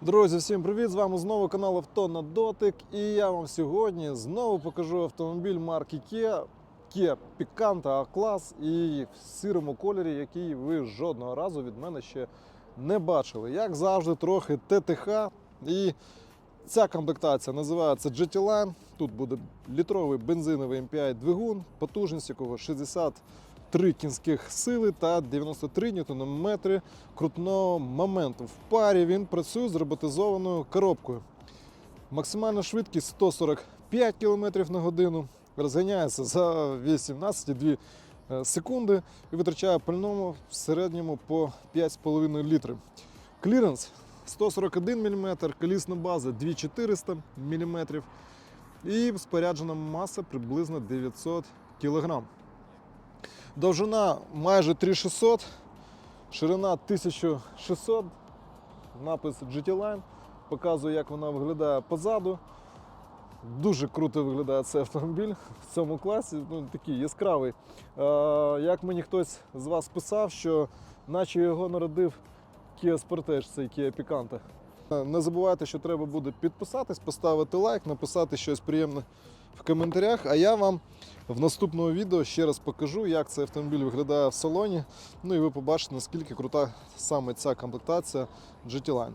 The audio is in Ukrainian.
Друзі, всім привіт! З вами знову канал Авто на дотик. І я вам сьогодні знову покажу автомобіль марки Kia, Kia Picanto A-клас і в сірому кольорі, який ви жодного разу від мене ще не бачили. Як завжди, трохи ТТХ. І ця комплектація називається GT Line. Тут буде літровий бензиновий MPI двигун, потужність якого 63 кінських сили та 93 ньютонометри крутного моменту. В парі він працює з роботизованою коробкою. Максимальна швидкість 145 км на годину. Розганяється за 18,2 е, секунди і витрачає пальному в середньому по 5,5 літри. Кліренс 141 мм, колісна база 2400 мм і споряджена маса приблизно 900 кг. Довжина майже 3600, ширина 1600, напис GT Line, показує, як вона виглядає позаду. Дуже круто виглядає цей автомобіль в цьому класі, ну, такий яскравий. Як мені хтось з вас писав, що наче його народив Kia Sportage, цей Kia Picanto. Е, Не забувайте, що треба буде підписатись, поставити лайк, написати щось приємне в коментарях. А я вам в наступному відео ще раз покажу, як цей автомобіль виглядає в салоні. Ну і ви побачите, наскільки крута саме ця комплектація GT Line.